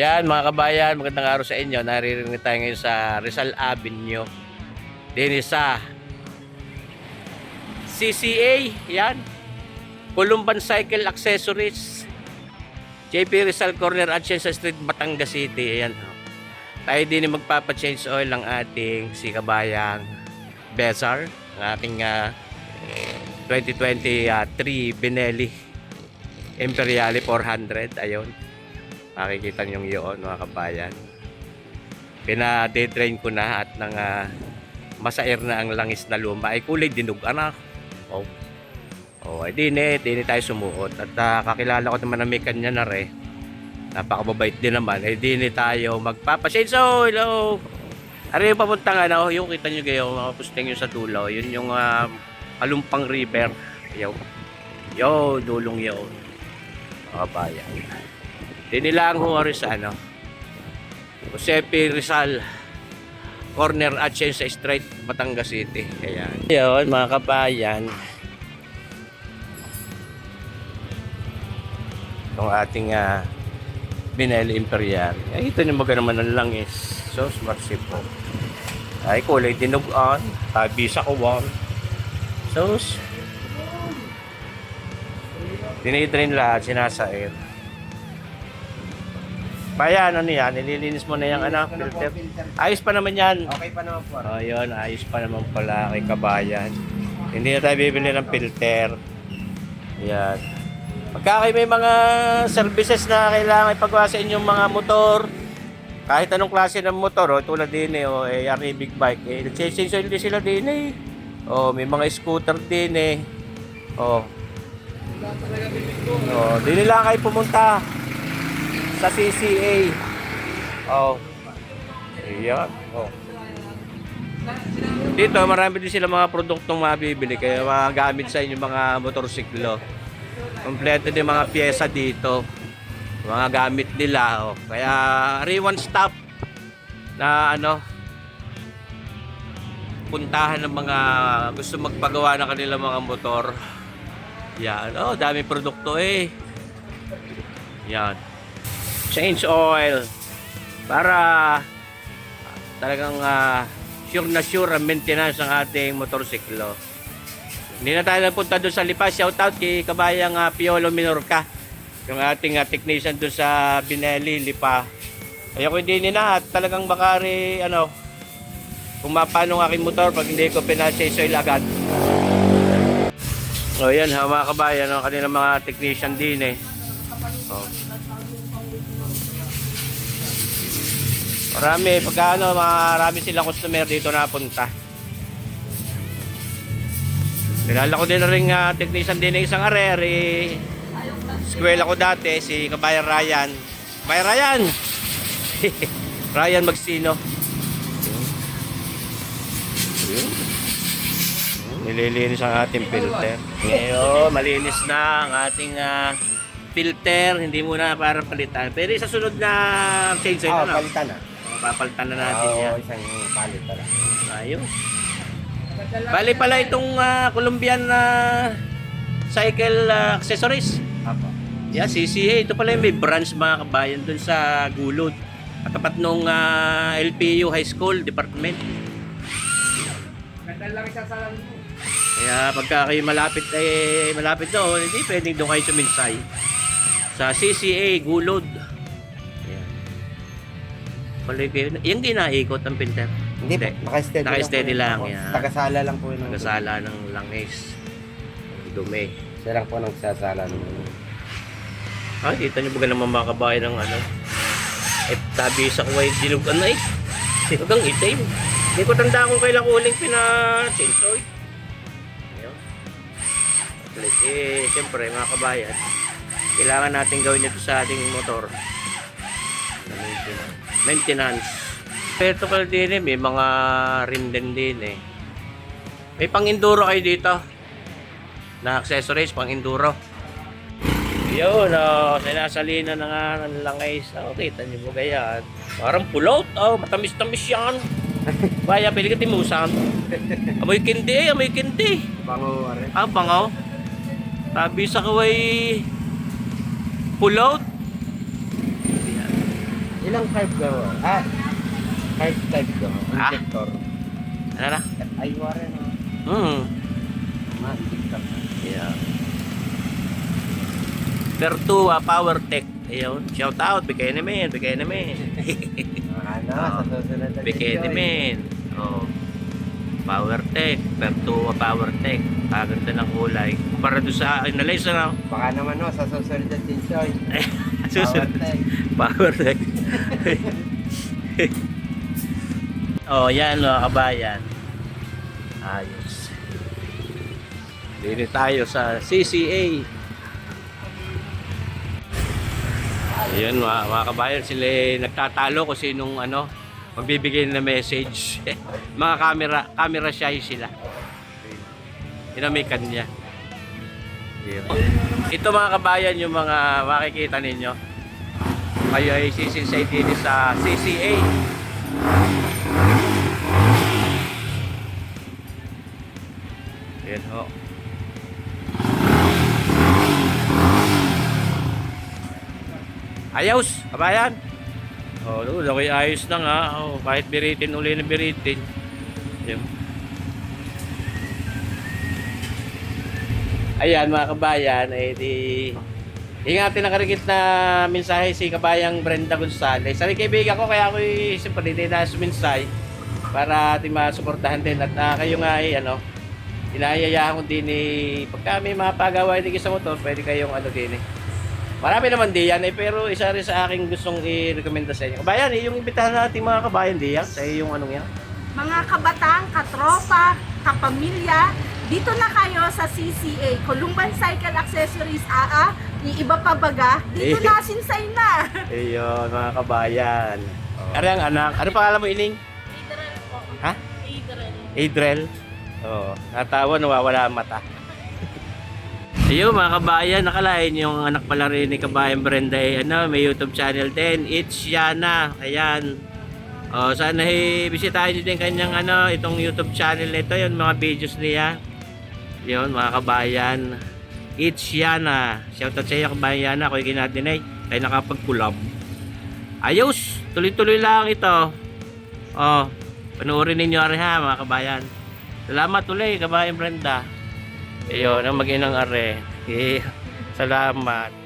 Yan mga kabayan, magandang araw sa inyo. Naririnig tayo ngayon sa Rizal Avenue. Din sa CCA, yan. Columban Cycle Accessories. JP Rizal Corner at sa Street, Batangas City. Ayan. Tayo din magpapa-change oil ng ating si kabayang Besar. Ang ating ah, 2023 Benelli Imperiale 400. Ayun. Makikita nyo yun mga kabayan. Pina-dedrain ko na at nang ah, masair na ang langis na luma. Ay kulay dinog anak. Oh. Oh, ay dini, dini tayo sumuot. At ah, kakilala ko naman na may kanya na re. Napakababait din naman. Ay dini tayo magpapasenso. Hello. Ano yung papuntang ano, yung kita nyo kayo, mga posting yung sa dulo. Yun yung ah, Alumpang River. Yo. Yo, dulong yo. Mga bayan. Dini lang ho sa ano. Josepe Rizal corner at Cienza Street, Batangas City. Ayan. Yun, mga kabayan. Itong ating uh, Binelli Imperial. Ay, ito yung maganda naman ng langis. So, smart po. Ay, kulay dinugan. Tabi sa kuwang. So, dinidrain lahat, Bayan, ano yan? Nililinis mo na yung ano, filter. Ayos pa naman yan. Okay pa naman po. Oh, yun, ayos pa naman pala kay kabayan. Hindi na tayo bibili ng filter. Yan. Pagka kayo may mga services na kailangan ipagawa sa inyong mga motor, kahit anong klase ng motor, oh, tulad din eh, oh, eh, RA Big Bike, eh, nagsisinso din sila din eh. Oh, may mga scooter din eh. Oh. Oh, di nila kayo pumunta sa CCA. Oh. Ayan. Oh. Dito, marami din sila mga produktong mabibili kaya magagamit sa inyo mga motorsiklo. Kompleto din mga pyesa dito. Mga gamit nila. Oh. Kaya, re one stop na ano, puntahan ng mga gusto magpagawa ng kanilang mga motor. Yan. Oh, dami produkto eh. Yan. Change oil. Para talagang ah, sure na sure ang maintenance ng ating motorsiklo. Hindi na tayo napunta doon sa Lipa. Shout out kay kabayang ah, Piolo Minorca. Yung ating ah, technician doon sa Binelli, Lipa. Kaya ko hindi na at talagang bakari ano kung mapano ang aking motor pag hindi ko pinachase oil agad. O yan mga kabayan, ang kanilang mga technician din eh. Oh. Marami, pagka ano, marami silang customer dito napunta. Kilala ko din na rin uh, technician din ng isang arer, eh. Eskwela ko dati, si Kabayan Ryan. Kabayan Ryan! Ryan Magsino. Nililinis ang ating filter. Ngayon, malinis na ang ating ah, filter. Hindi muna para palitan. Pero sa sunod na change Ah, na. palitan na. Papalitan na natin Oo, yan. isang palit pala. Ayos. Bali pala itong ah, Colombian na cycle ah, accessories. Apo. Yeah, CCA. Ito pala yung may branch mga kabayan dun sa Gulod. Katapat nung ah, LPU High School Department. Ganda lang isasalan mo. Kaya pagka kayo malapit eh malapit doon, hindi pwedeng doon kayo suminsay. Sa CCA Gulod. Paligay, yung ginaikot ang pinter. Hindi po, naka-steady, Naka-steady lang, yan. Tagasala lang po yun. Nagasala ng langis. Ang dumi. Siya lang po nagsasala. ng- Ah, kita niyo ba naman mga kabayan ng ano? Eh, tabi sa kuway dinugan na eh. Hanggang itim. Hindi ko tanda kung kailan ko huling pina-change oil. Ayun. Ulit, Eh, siyempre mga kabayan, kailangan natin gawin ito sa ating motor. Na Maintenance. Maintenance. Pero pala din eh, may mga rim din din eh. May pang-enduro kayo dito. Na accessories, pang-enduro. Yun, oh, sinasalina na nga ng langay sa oh, kita niyo ba yan? Parang pulot, oh, matamis-tamis yan. Kaya pili ka timusan. Amoy kindi, amoy kindi. Bango, are. Ah, bangaw. Tabi sa kaway pulot. Ilang carb mo? Ah, carb type ka mo? Ah. Injector. Ano na? Ay, Warren. oh. Hmm. Mga injector. Yeah. Pertua Power Tech. Ayun. Shout out. Bigay namin. Bigay namin. Ano, Ah. sa susunod na Bigay video, eh. namin. Oh. Power Tech. Pertua Power Tech. Kaganda ng kulay. Para doon sa analyze na. Baka naman no, sa susunod na Tinsoy. Susunod. Power tank. Power Tech. oh, yan mga kabayan. Ayos. Dito tayo sa CCA. Ayun mga, mga kabayan, sila eh, nagtatalo kung sinong ano, magbibigay na message. mga camera, camera shy sila. Kanya. Yun. Ito mga kabayan yung mga makikita ninyo. Kayo ay sisinsay din sa CCA. Yan ho. Ayos, kabayan. Oh, ako'y ayos na nga. Oh, kahit biritin uli na biritin. Yan. Ayan mga kabayan, eh di Ingatin ang karikit na mensahe si kabayang Brenda Gonzales. Sa kaibigan ko kaya ako'y siyempre hindi na suminsay para ating masuportahan din at ah, kayo nga ay ano inayayahan ko din eh pagka may mga pagawa din sa motor pwede kayong ano din eh. Marami naman di yan eh pero isa rin sa aking gustong i-recommenda sa inyo. Kabayan eh yung imbitahan natin mga kabayan di yan sa yung anong yan? Mga kabataan, katropa, kapamilya, dito na kayo sa CCA, Columban Cycle Accessories AA, yung iba pa baga, dito Eh. na, sinsay na. ayun mga kabayan Ari ang anak ano pangalan mo ining Adriel po. Ha? Adriel. Adrel. Oo. natawa, nawawala ang mata. Ayun mga kabayan, nakalain yung anak pala rin ni kabayan Brenda eh, ano, may YouTube channel din. It's Yana. Ayan. Oh, sana eh, bisitahin din kanyang ano, itong YouTube channel nito, yung mga videos niya. Yun, mga kabayan. It's Yana. Shoutout sa iyo kabayan Yana, ako'y ginadinay. Kaya nakapag-collab. Ayos! Tuloy-tuloy lang ito. Oh, panoorin ninyo rin ha mga kabayan. Salamat ulit kabayan Brenda. Ayun, ang mag-inang are. Eh, salamat.